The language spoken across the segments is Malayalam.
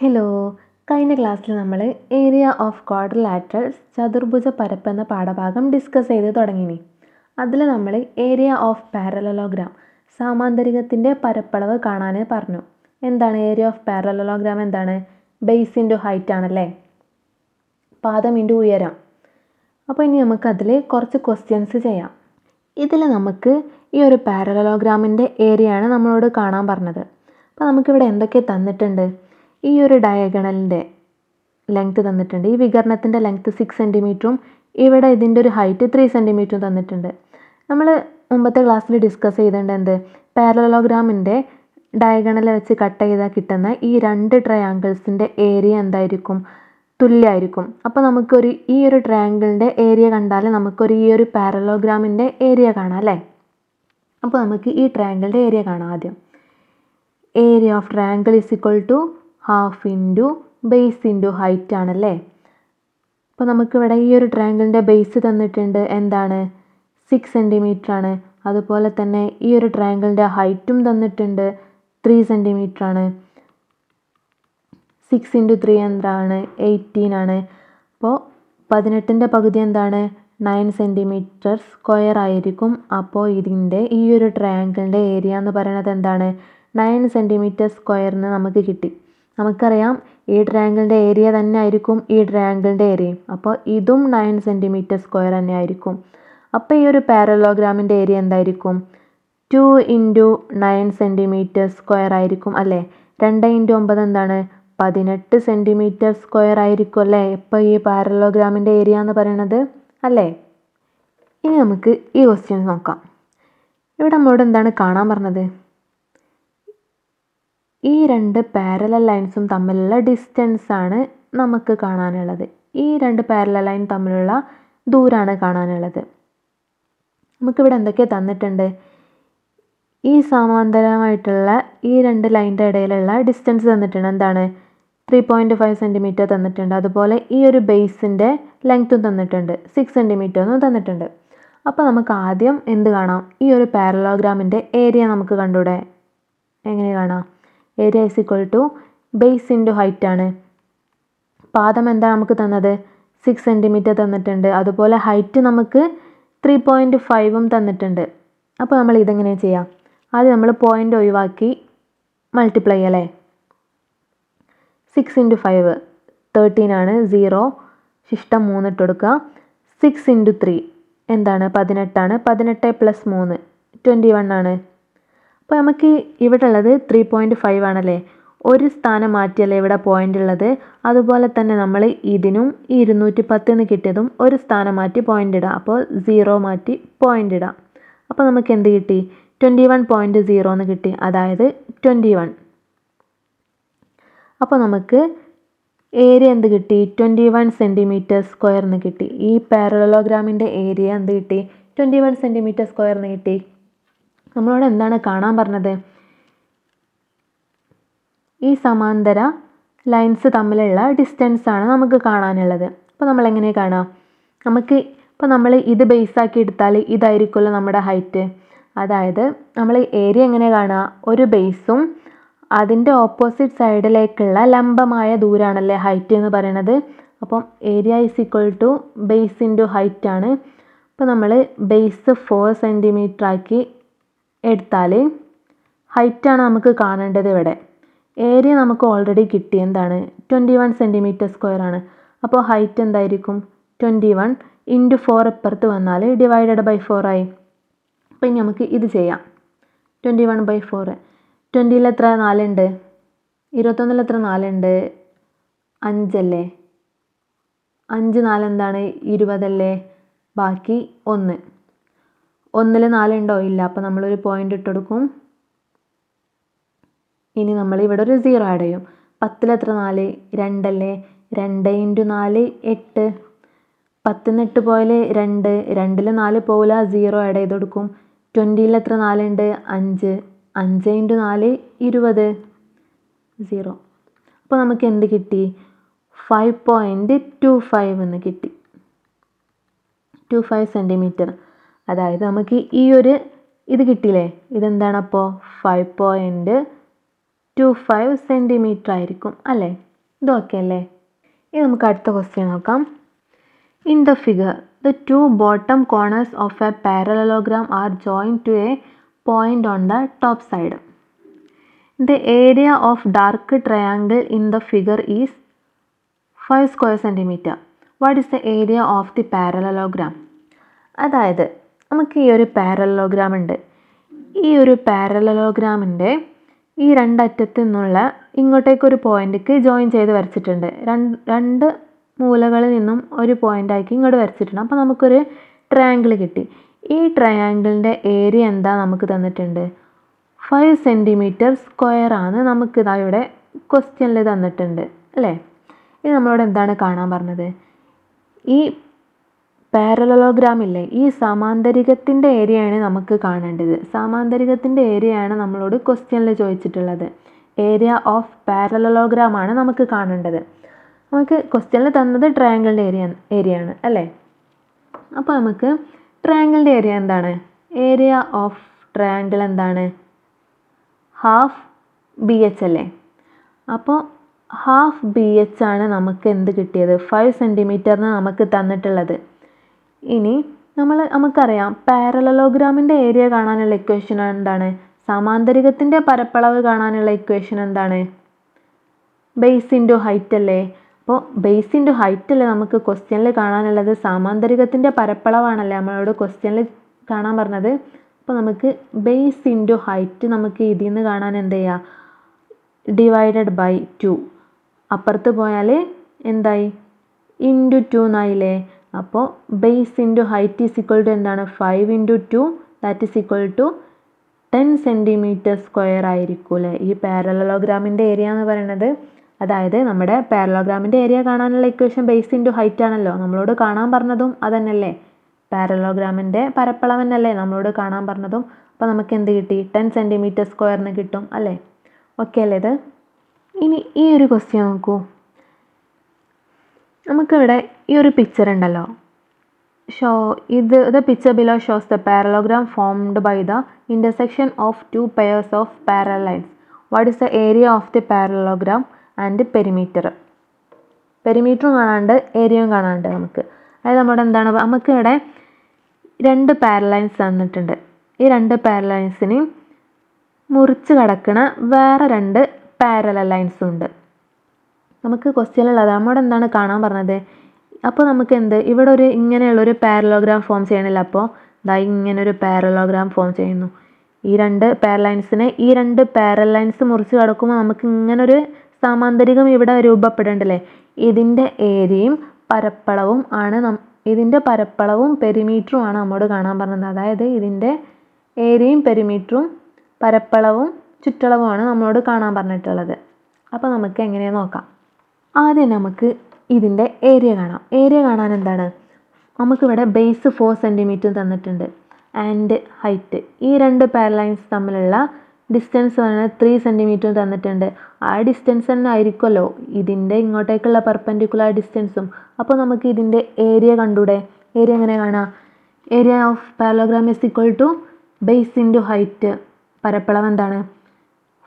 ഹലോ കഴിഞ്ഞ ക്ലാസ്സിൽ നമ്മൾ ഏരിയ ഓഫ് ക്വാഡ്രിലാറ്ററൽസ് ചതുർഭുജ പരപ്പ് എന്ന പാഠഭാഗം ഡിസ്കസ് ചെയ്ത് തുടങ്ങിനി. അതിൽ നമ്മൾ ഏരിയ ഓഫ് പാരലലോഗ്രാം സാമാന്തരികത്തിന്റെ പരപ്പളവ് കാണാൻ പറഞ്ഞു. എന്താണ് ഏരിയ ഓഫ് പാരലലോഗ്രാം എന്താണ്? ബേസ് ഇന്റു ഹൈറ്റ് ആണല്ലേ? പാദം ഇന്റു ഉയരം. അപ്പോൾ ഇനി നമുക്കതിൽ കുറച്ച് ക്വസ്റ്റ്യൻസ് ചെയ്യാം. ഇതിൽ നമുക്ക് ഈ ഒരു പാരലലോഗ്രാമിന്റെ ഏരിയയാണ് നമ്മളോട് കാണാൻ പറഞ്ഞത്. അപ്പോൾ നമുക്കിവിടെ എന്തൊക്കെ തന്നിട്ടുണ്ട്? ഈ ഒരു ഡയഗണലിന്റെ ലെങ്ത് തന്നിട്ടുണ്ട്. ഈ വികരണത്തിന്റെ ലെങ്ത്ത് സിക്സ് സെന്റിമീറ്ററും ഇവിടെ ഇതിന്റെ ഒരു ഹൈറ്റ് ത്രീ സെന്റിമീറ്ററും തന്നിട്ടുണ്ട്. നമ്മൾ മുമ്പത്തെ ക്ലാസ്സിൽ ഡിസ്കസ് ചെയ്തിട്ടുണ്ട് എന്ത്? പാരലോഗ്രാമിന്റെ ഡയഗണൽ വെച്ച് കട്ട് ചെയ്താൽ കിട്ടുന്ന ഈ രണ്ട് ട്രയാങ്കിൾസിന്റെ ഏരിയ എന്തായിരിക്കും? തുല്യമായിരിക്കും അപ്പോൾ നമുക്കൊരു ഈ ഒരു ട്രയാങ്കിളിന്റെ ഏരിയ കണ്ടാൽ നമുക്കൊരു ഈ ഒരു പാരലോഗ്രാമിന്റെ ഏരിയ കാണാം അല്ലേ? അപ്പോൾ നമുക്ക് ഈ ട്രയാങ്കിളിന്റെ ഏരിയ കാണാം ആദ്യം. Area of triangle is equal to half into base into height ആണല്ലേ? അപ്പോൾ നമുക്കിവിടെ ഈ ഒരു ട്രയാങ്കിളിന്റെ ബേസ് തന്നിട്ടുണ്ട്. എന്താണ്? സിക്സ് സെന്റിമീറ്റർ ആണ്. അതുപോലെ തന്നെ ഈ ഒരു ട്രയാങ്കിളിന്റെ ഹൈറ്റും തന്നിട്ടുണ്ട്. ത്രീ സെന്റിമീറ്റർ ആണ്. സിക്സ് ഇന്റു ത്രീ എന്താണ്? എയ്റ്റീൻ ആണ്. അപ്പോൾ പതിനെട്ടിന്റെ പകുതി എന്താണ്? നയൻ സെന്റിമീറ്റർ സ്ക്വയർ ആയിരിക്കും. അപ്പോൾ ഇതിന്റെ ഈ ഒരു ട്രയാങ്കിളിന്റെ ഏരിയ എന്ന് പറയുന്നത് എന്താണ്? നയൻ സെന്റിമീറ്റർ സ്ക്വയറിന് നമുക്ക് കിട്ടി. നമുക്കറിയാം ഈ ട്രയാങ്കിളിന്റെ ഏരിയ തന്നെ ആയിരിക്കും ഈ ട്രയാങ്കിളിന്റെ ഏരിയയും അപ്പോൾ ഇതും നയൻ സെന്റിമീറ്റർ സ്ക്വയർ തന്നെ ആയിരിക്കും. അപ്പോൾ ഈ ഒരു പാരലോഗ്രാമിന്റെ ഏരിയ എന്തായിരിക്കും? Two into nine centimetre square ആയിരിക്കും അല്ലേ? രണ്ട് ഇന്റു ഒമ്പത് എന്താണ്? പതിനെട്ട് സെന്റിമീറ്റർ സ്ക്വയർ ആയിരിക്കും അല്ലേ? ഇപ്പോൾ ഈ പാരലോഗ്രാമിന്റെ ഏരിയ എന്ന് പറയണത് അല്ലേ? ഇനി നമുക്ക് ഈ ക്വസ്റ്റ്യൻസ് നോക്കാം. ഇവിടെ നമ്മളോട് എന്താണ് കാണാൻ പറഞ്ഞത്? ഈ രണ്ട് പാരലൽ ലൈൻസും തമ്മിലുള്ള ഡിസ്റ്റൻസ് ആണ് നമുക്ക് കാണാനുള്ളത്. ഈ രണ്ട് പാരലൽ ലൈൻ തമ്മിലുള്ള ദൂരമാണ് കാണാനുള്ളത്. നമുക്കിവിടെ എന്തൊക്കെ തന്നിട്ടുണ്ട്? ഈ സമാന്തരമായിട്ടുള്ള ഈ രണ്ട് ലൈന്റെ ഇടയിലുള്ള ഡിസ്റ്റൻസ് തന്നിട്ടുണ്ട്. എന്താണ്? ത്രീ പോയിന്റ് ഫൈവ് സെന്റിമീറ്റർ തന്നിട്ടുണ്ട്. അതുപോലെ ഈ ഒരു ബേസിന്റെ ലെങ്ത്തും തന്നിട്ടുണ്ട്. സിക്സ് സെന്റിമീറ്റർ എന്നും തന്നിട്ടുണ്ട്. അപ്പോൾ നമുക്ക് ആദ്യം എന്ത് കാണാം? ഈ ഒരു പാരലോഗ്രാമിന്റെ ഏരിയ നമുക്ക് കണ്ടൂടെ? എങ്ങനെ കാണാം? Area is equal to base into height ആണ്. പാദം എന്താ നമുക്ക് തന്നത്? സിക്സ് സെന്റിമീറ്റർ തന്നിട്ടുണ്ട്. അതുപോലെ ഹൈറ്റ് നമുക്ക് ത്രീ പോയിന്റ് ഫൈവും തന്നിട്ടുണ്ട്. അപ്പോൾ നമ്മൾ ഇതെങ്ങനെ ചെയ്യാം? ആദ്യം നമ്മൾ പോയിന്റ് ഒഴിവാക്കി മൾട്ടിപ്ലൈ അല്ലേ? സിക്സ് ഇന്റു ഫൈവ് തേർട്ടീൻ ആണ്. സീറോ ശിഷ്ടം മൂന്ന് ഇട്ട് കൊടുക്കുക. സിക്സ് ഇന്റു ത്രീ എന്താണ്? പതിനെട്ടാണ്. പതിനെട്ട് പ്ലസ് മൂന്ന് ട്വന്റി വൺ ആണ്. അപ്പോൾ നമുക്ക് ഇവിടെ ഉള്ളത് ത്രീ പോയിന്റ് ഫൈവ് ആണല്ലേ? ഒരു സ്ഥാനം മാറ്റിയല്ലേ ഇവിടെ പോയിന്റ് ഉള്ളത്? അതുപോലെ തന്നെ നമ്മൾ ഇതിനും ഈ ഇരുന്നൂറ്റി പത്തിന് കിട്ടിയതും ഒരു സ്ഥാനം മാറ്റി പോയിന്റ് ഇടാം. അപ്പോൾ സീറോ മാറ്റി പോയിന്റ് ഇടാം. അപ്പോൾ നമുക്ക് എന്ത് കിട്ടി? ട്വന്റി വൺ പോയിന്റ് സീറോ എന്ന് കിട്ടി. അതായത് ട്വന്റി വൺ അപ്പോൾ നമുക്ക് ഏരിയ എന്ത് കിട്ടി? ട്വന്റി വൺ സെന്റിമീറ്റർ സ്ക്വയർ എന്ന് കിട്ടി. ഈ പാരലോഗ്രാമിന്റെ ഏരിയ എന്ത് കിട്ടി? ട്വന്റി വൺ സെന്റിമീറ്റർ സ്ക്വയർ എന്ന് കിട്ടി. നമ്മളോട് എന്താണ് കാണാൻ പറഞ്ഞത്? ഈ സമാന്തര ലൈൻസ് തമ്മിലുള്ള ഡിസ്റ്റൻസ് ആണ് നമുക്ക് കാണാനുള്ളത്. അപ്പോൾ നമ്മൾ എങ്ങനെ കാണാം? നമുക്ക് ഇപ്പോൾ നമ്മൾ ഇത് ബേസ് ആക്കി എടുത്താൽ ഇതായിരിക്കുമല്ലോ നമ്മുടെ ഹൈറ്റ് അതായത് നമ്മൾ ഏരിയ എങ്ങനെ കാണുക ഒരു ബേസും അതിന്റെ ഓപ്പോസിറ്റ് സൈഡിലേക്കുള്ള ലംബമായ ദൂരമാണല്ലേ ഹൈറ്റ് എന്ന് പറയുന്നത് അപ്പം area is equal to base into height ആണ്. അപ്പോൾ നമ്മൾ ബേസ് ഫോർ സെന്റിമീറ്റർ ആക്കി എടുത്താൽ ഹൈറ്റാണ് നമുക്ക് കാണേണ്ടത് ഇവിടെ. ഏരിയ നമുക്ക് ഓൾറെഡി കിട്ടി എന്താണ് ട്വന്റി വൺ സെന്റിമീറ്റർ സ്ക്വയർ ആണ്. അപ്പോൾ ഹൈറ്റ് എന്തായിരിക്കും? ട്വന്റി വൺ ഇന്റു ഫോർ ഇപ്പുറത്ത് വന്നാൽ ഡിവൈഡഡ് ബൈ ഫോർ ആയി. അപ്പോൾ ഇനി നമുക്ക് ഇത് ചെയ്യാം. ട്വന്റി വൺ ബൈ ഫോർ ട്വന്റിയിൽ എത്ര നാലുണ്ട് ഇരുപത്തൊന്നിൽ എത്ര? നാലുണ്ട് അഞ്ചല്ലേ അഞ്ച് നാലെന്താണ് ഇരുപതല്ലേ ബാക്കി ഒന്ന്. ഒന്നിൽ നാലുണ്ടോ? ഇല്ല. അപ്പോൾ നമ്മളൊരു പോയിന്റ് ഇട്ട് കൊടുക്കും ഇനി നമ്മൾ ഇവിടെ ഒരു സീറോ ആഡ് ചെയ്യും. പത്തിൽ എത്ര? നാല്. രണ്ടല്ലേ? രണ്ട് ഇന്റു നാല് എട്ട്. പത്തിന്ന് എട്ട് പോയാൽ രണ്ട്. രണ്ടിൽ നാല് പോകില്ല സീറോ ആഡ് ചെയ്ത് കൊടുക്കും ട്വന്റിയിൽ എത്ര? നാലുണ്ട്. അഞ്ച്. അഞ്ച് ഇന്റു നാല് ഇരുപത്. സീറോ അപ്പോൾ നമുക്ക് എന്ത് കിട്ടി? ഫൈവ് പോയിന്റ് ടു ഫൈവ് എന്ന് കിട്ടി. ടു ഫൈവ് സെന്റിമീറ്റർ അതായത് നമുക്ക് ഈ ഒരു ഇത് കിട്ടിയില്ലേ? ഇതെന്താണ് അപ്പോൾ five point two five centimetre ആയിരിക്കും അല്ലേ? ഇത് ഓക്കെ അല്ലേ? ഇനി നമുക്ക് അടുത്ത ക്വസ്റ്റ്യൻ നോക്കാം. In the figure the two bottom corners of a parallelogram are join to a point on the top side the area of dark triangle in the figure is five square centimetre what is the area of the parallelogram അതായത് നമുക്ക് ഈ ഒരു പാരലോഗ്രാം ഉണ്ട്. ഈ ഒരു പാരലോഗ്രാമിന്റെ ഈ രണ്ടറ്റത്തു നിന്നുള്ള ഇങ്ങോട്ടേക്കൊരു പോയിന്റിക്ക് ജോയിൻ ചെയ്ത് വരച്ചിട്ടുണ്ട്. രണ്ട് രണ്ട് മൂലകളിൽ നിന്നും ഒരു പോയിന്റാക്കി ഇങ്ങോട്ട് വരച്ചിട്ടുണ്ട്. അപ്പോൾ നമുക്കൊരു ട്രയാങ്കിൾ കിട്ടി. ഈ ട്രയാങ്കിളിന്റെ ഏരിയ എന്താ നമുക്ക് തന്നിട്ടുണ്ട്? ഫൈവ് സെന്റിമീറ്റർ സ്ക്വയർ ആണ് നമുക്ക് ഇതാ ഇവിടെ ക്വസ്റ്റ്യനിൽ തന്നിട്ടുണ്ട്. അല്ലേ? ഇത് നമ്മളോട് എന്താണ് കാണാൻ പറഞ്ഞത്? ഈ പാരലലോഗ്രാം ഇല്ലേ ഈ സമാന്തരികത്തിന്റെ ഏരിയയാണ് നമുക്ക് കാണേണ്ടത്. സമാന്തരികത്തിന്റെ ഏരിയയാണ് നമ്മളോട് ക്വസ്റ്റ്യനിൽ ചോദിച്ചിട്ടുള്ളത്. ഏരിയ ഓഫ് പാരലലോഗ്രാം ആണ് നമുക്ക് കാണേണ്ടത്. നമുക്ക് ക്വസ്റ്റ്യനിൽ തന്നത് ട്രയാങ്കിളിന്റെ ഏരിയ ഏരിയ ആണ് അല്ലേ? അപ്പോൾ നമുക്ക് ട്രയാങ്കിളിന്റെ ഏരിയ എന്താണ്? ഏരിയ ഓഫ് ട്രയാങ്കിൾ എന്താണ്? ഹാഫ് ബി എച്ച് അല്ലേ? അപ്പോൾ ഹാഫ് ബി എച്ച് ആണ് നമുക്ക് എന്ത് കിട്ടിയത്? ഫൈവ് സെന്റിമീറ്ററിന് നമുക്ക് തന്നിട്ടുള്ളത്. ഇനി നമ്മൾ നമുക്കറിയാം പാരലലോഗ്രാമിന്റെ ഏരിയ കാണാനുള്ള ഇക്വേഷൻ എന്താണ്? സമാന്തരികത്തിന്റെ പരപ്പളവ് കാണാനുള്ള ഇക്വേഷൻ എന്താണ്? ബേസ് ഇന്റു ഹൈറ്റ് അല്ലേ? അപ്പോൾ ബേസ് ഇന്റു ഹൈറ്റ് അല്ലേ നമുക്ക് ക്വസ്റ്റ്യനിൽ കാണാനുള്ളത്? സമാന്തരികത്തിന്റെ പരപ്പളവാണല്ലേ നമ്മളോട് ക്വസ്റ്റ്യനിൽ കാണാൻ പറഞ്ഞത്? അപ്പോൾ നമുക്ക് ബേസ് ഇന്റു ഹൈറ്റ് നമുക്ക് ഇതിൽ നിന്ന് കാണാൻ എന്ത് ചെയ്യുക ഡിവൈഡഡ് ബൈ ടു അപ്പുറത്ത് പോയാൽ എന്തായി? ഇന്റു ടു എന്നായില്ലേ അപ്പോൾ base into height is equal to എന്താണ്? Five into two that is equal to ten centimetre square ആയിരിക്കും അല്ലേ? ഈ പാരലലോഗ്രാമിന്റെ ഏരിയ എന്ന് പറയുന്നത് അതായത് നമ്മുടെ പാരലോഗ്രാമിന്റെ ഏരിയ കാണാനുള്ള ഇക്വേഷൻ ബേസ് ഇന്റു ഹൈറ്റ് ആണല്ലോ. നമ്മളോട് കാണാൻ പറഞ്ഞതും അതന്നല്ലേ പാരലോഗ്രാമിന്റെ പരപ്പളം തന്നെയല്ലേ നമ്മളോട് കാണാൻ പറഞ്ഞതും? അപ്പോൾ നമുക്ക് എന്ത് കിട്ടി? ടെൻ സെന്റിമീറ്റർ സ്ക്വയറിന് കിട്ടും അല്ലേ? ഓക്കെ അല്ലേ ഇത്? ഇനി ഈ ഒരു ക്വസ്റ്റ്യൻ നോക്കൂ. നമുക്കിവിടെ ഈ ഒരു പിക്ചർ ഉണ്ടല്ലോ. ഷോ ഇത് the picture below shows the parallelogram formed by the intersection of two pairs of parallel lines what is the area of the parallelogram and perimeter പെരിമീറ്ററും കാണാണ്ട് ഏരിയയും കാണാണ്ട് നമുക്ക്. അതായത് നമ്മുടെ എന്താണ് നമുക്കിവിടെ രണ്ട് പാരലൈൻസ് തന്നിട്ടുണ്ട്. ഈ രണ്ട് പാരലൈൻസിനെയും മുറിച്ച് കടക്കണ വേറെ രണ്ട് പാരലൈൻസും ഉണ്ട്. നമുക്ക് ക്വസ്റ്റ്യൻ ക്വസ്റ്റ്യനിലുള്ളത് നമ്മോട് എന്താണ് കാണാൻ പറഞ്ഞത്? അപ്പോൾ നമുക്ക് എന്ത്? ഇവിടെ ഒരു ഇങ്ങനെയുള്ളൊരു പാരലോഗ്രാം ഫോം ചെയ്യണില്ല അപ്പോൾ ദാ ഇങ്ങനെ ഒരു പാരലോഗ്രാം ഫോം ചെയ്യുന്നു. ഈ രണ്ട് പാരലൈൻസിനെ ഈ രണ്ട് പാരലൈൻസ് മുറിച്ച് കടക്കുമ്പോൾ നമുക്ക് ഇങ്ങനൊരു സാമാന്തരികം ഇവിടെ രൂപപ്പെടേണ്ടല്ലേ? ഇതിന്റെ ഏരിയയും പരപ്പളവും ആണ് നം ഇതിന്റെ പരപ്പളവും പെരിമീറ്ററും ആണ് നമ്മോട് കാണാൻ പറഞ്ഞത്. അതായത് ഇതിന്റെ ഏരിയയും പെരിമീറ്ററും പരപ്പളവും ചുറ്റളവുമാണ് നമ്മളോട് കാണാൻ പറഞ്ഞിട്ടുള്ളത്. അപ്പോൾ നമുക്ക് എങ്ങനെയാണ് നോക്കാം. ആദ്യം നമുക്ക് ഇതിന്റെ ഏരിയ കാണാം. ഏരിയ കാണാൻ എന്താണ്? നമുക്കിവിടെ ബേസ് ഫോർ സെന്റിമീറ്റർ തന്നിട്ടുണ്ട്. ആൻഡ് ഹൈറ്റ് ഈ രണ്ട് പാരലൈൻസ് തമ്മിലുള്ള ഡിസ്റ്റൻസ് പറയുന്നത് ത്രീ സെന്റിമീറ്റർ തന്നിട്ടുണ്ട്. ആ ഡിസ്റ്റൻസ് തന്നെ ആയിരിക്കുമല്ലോ. ഇതിന്റെ ഇങ്ങോട്ടേക്കുള്ള പെർപ്പൻഡിക്കുലർ ഡിസ്റ്റൻസും അപ്പോൾ നമുക്ക് ഇതിന്റെ ഏരിയ കണ്ടൂടെ? ഏരിയ എങ്ങനെ കാണാം? Area of parallelogram is equal to base into height പരപ്പളവ് എന്താണ്?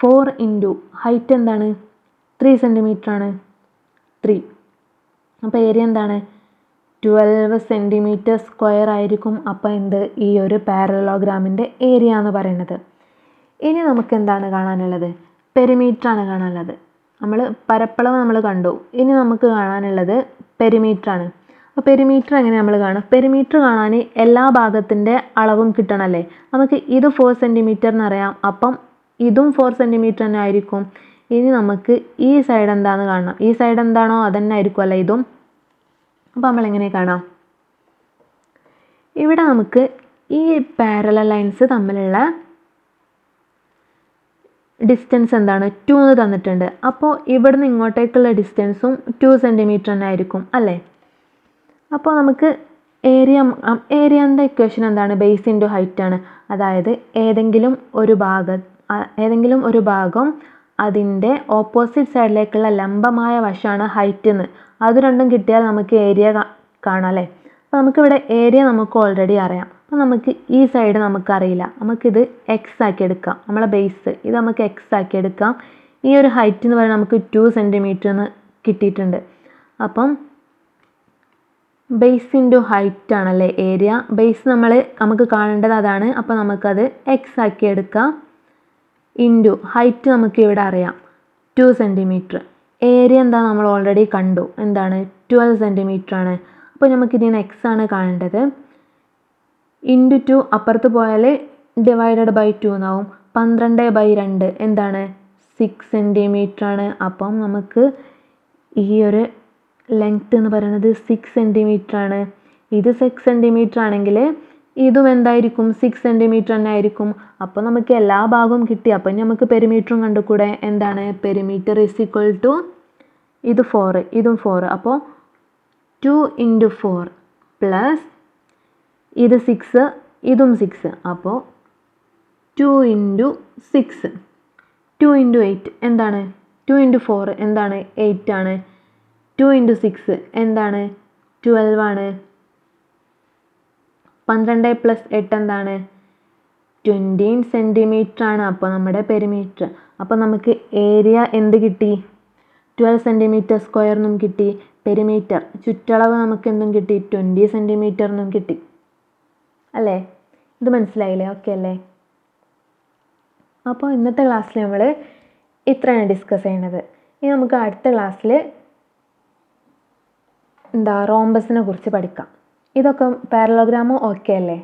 ഫോർ ഇന്റു ഹൈറ്റ് എന്താണ്? ത്രീ സെന്റിമീറ്റർ ആണ്. ത്രീ അപ്പോൾ ഏരിയ എന്താണ് ട്വൽവ് സെന്റിമീറ്റർ സ്ക്വയർ ആയിരിക്കും അപ്പോൾ എന്ത്? ഈ ഒരു പാരലോഗ്രാമിന്റെ ഏരിയ എന്ന് പറയുന്നത്. ഇനി നമുക്ക് എന്താണ് കാണാനുള്ളത്? പെരിമീറ്റർ ആണ് കാണാനുള്ളത്. നമ്മൾ പരപ്പളവ് നമ്മൾ കണ്ടു. ഇനി നമുക്ക് കാണാനുള്ളത് പെരിമീറ്റർ ആണ്. അപ്പോൾ പെരിമീറ്റർ എങ്ങനെ നമ്മൾ കാണും? പെരിമീറ്റർ കാണാൻ എല്ലാ ഭാഗത്തിന്റെ അളവും കിട്ടണമല്ലേ നമുക്ക് ഇത് ഫോർ സെന്റിമീറ്റർ എന്നറിയാം അപ്പം ഇതും ഫോർ സെന്റിമീറ്റർ തന്നെ ആയിരിക്കും. ഇനി നമുക്ക് ഈ സൈഡ് എന്താണെന്ന് കാണണം. ഈ സൈഡ് എന്താണോ അതന്നെ ആയിരിക്കും അല്ലേ ഇതും? അപ്പോൾ നമ്മൾ എങ്ങനെ കാണാം? ഇവിടെ നമുക്ക് ഈ പാരലൽ ലൈൻസ് തമ്മിലുള്ള ഡിസ്റ്റൻസ് എന്താണ്? ടു എന്ന് തന്നിട്ടുണ്ട്. അപ്പോൾ ഇവിടുന്ന് ഇങ്ങോട്ടേക്കുള്ള ഡിസ്റ്റൻസും ടു സെന്റിമീറ്റർ തന്നെ ആയിരിക്കും അല്ലേ? അപ്പോൾ നമുക്ക് ഏരിയ ഏരിയന്റെ ഇക്വേഷൻ എന്താണ്? ബേസ് ഹൈറ്റ് ആണ്. അതായത് ഏതെങ്കിലും ഒരു ഭാഗം ഏതെങ്കിലും ഒരു ഭാഗം അതിന്റെ ഓപ്പോസിറ്റ് സൈഡിലേക്കുള്ള ലംബമായ വശമാണ് ഹൈറ്റ് എന്ന്. അത് രണ്ടും കിട്ടിയാൽ നമുക്ക് ഏരിയ കാണാം അല്ലേ? അപ്പോൾ നമുക്കിവിടെ ഏരിയ നമുക്ക് ഓൾറെഡി അറിയാം. അപ്പോൾ നമുക്ക് ഈ സൈഡ് നമുക്കറിയില്ല. നമുക്കിത് എക്സ് ആക്കി എടുക്കാം. നമ്മളെ ബേസ് ഇത് നമുക്ക് എക്സ് ആക്കി എടുക്കാം. ഈ ഒരു ഹൈറ്റ് എന്ന് പറയുന്നത് നമുക്ക് ടു സെന്റിമീറ്റർ എന്ന് കിട്ടിയിട്ടുണ്ട്. അപ്പം ബേസ് ഇന്റു ഹൈറ്റ് ആണല്ലേ ഏരിയ ബേസ് നമ്മൾ നമുക്ക് കാണേണ്ടത് അതാണ്. അപ്പോൾ നമുക്കത് എക്സ് ആക്കി എടുക്കാം. ഇന്റു ഹൈറ്റ് നമുക്ക് ഇവിടെ അറിയാം. ടു സെന്റിമീറ്റർ ഏരിയ എന്താ നമ്മൾ ഓൾറെഡി കണ്ടു. എന്താണ്? ട്വൽവ് സെന്റിമീറ്റർ ആണ് അപ്പോൾ നമുക്ക് ഇതിന് എക്സ് ആണ് കാണേണ്ടത്. ഇന്റു ടു അപ്പുറത്ത് പോയാൽ ഡിവൈഡഡ് ബൈ ടു എന്നാവും. പന്ത്രണ്ട് ബൈ രണ്ട് എന്താണ്? സിക്സ് സെന്റിമീറ്റർ ആണ് അപ്പം നമുക്ക് ഈ ഒരു ലെങ്ത് എന്ന് പറയുന്നത് സിക്സ് സെന്റിമീറ്റർ ആണ് ഇത് സിക്സ് സെന്റിമീറ്റർ ആണെങ്കിൽ ഇതും എന്തായിരിക്കും? സിക്സ് സെന്റിമീറ്റർ തന്നെ ആയിരിക്കും അപ്പോൾ നമുക്ക് എല്ലാ ഭാഗവും കിട്ടി. അപ്പം നമുക്ക് പെരിമീറ്ററും കണ്ടുകൂടെ? എന്താണ്? പെരിമീറ്റർ ഇസ് ഈക്വൽ ടു ഇത് ഫോർ ഇതും ഫോർ അപ്പോൾ ടു ഇന്റു ഫോർ പ്ലസ് ഇത് സിക്സ് ഇതും സിക്സ് അപ്പോൾ two into six two into eight എന്താണ്? ടു ഇന്റു ഫോർ എന്താണ്? എയ്റ്റ് ആണ്. ടു ഇന്റു സിക്സ് എന്താണ്? ട്വൽവ് ആണ്. പന്ത്രണ്ട് പ്ലസ് എട്ട് എന്താണ്? ട്വന്റീൻ സെന്റിമീറ്റർ ആണ് അപ്പോൾ നമ്മുടെ പെരിമീറ്റർ അപ്പോൾ നമുക്ക് ഏരിയ എന്ത് കിട്ടി? ട്വൽവ് സെന്റിമീറ്റർ സ്ക്വയർ കിട്ടി. പെരിമീറ്റർ ചുറ്റളവ് നമുക്ക് എന്തും കിട്ടി? ട്വന്റി സെന്റിമീറ്റർ എന്നും കിട്ടി. അല്ലേ? ഇത് മനസ്സിലായില്ലേ? ഓക്കെ അല്ലേ? അപ്പോൾ ഇന്നത്തെ ക്ലാസ്സിൽ നമ്മൾ ഇത്രയാണ് ഡിസ്കസ് ചെയ്യണത്. ഇനി നമുക്ക് അടുത്ത ക്ലാസ്സിൽ എന്താ റോംബസിനെ കുറിച്ച് പഠിക്കാം. ഇതൊക്കെ പാരലോഗ്രാമോ ഓക്കെ അല്ലേ?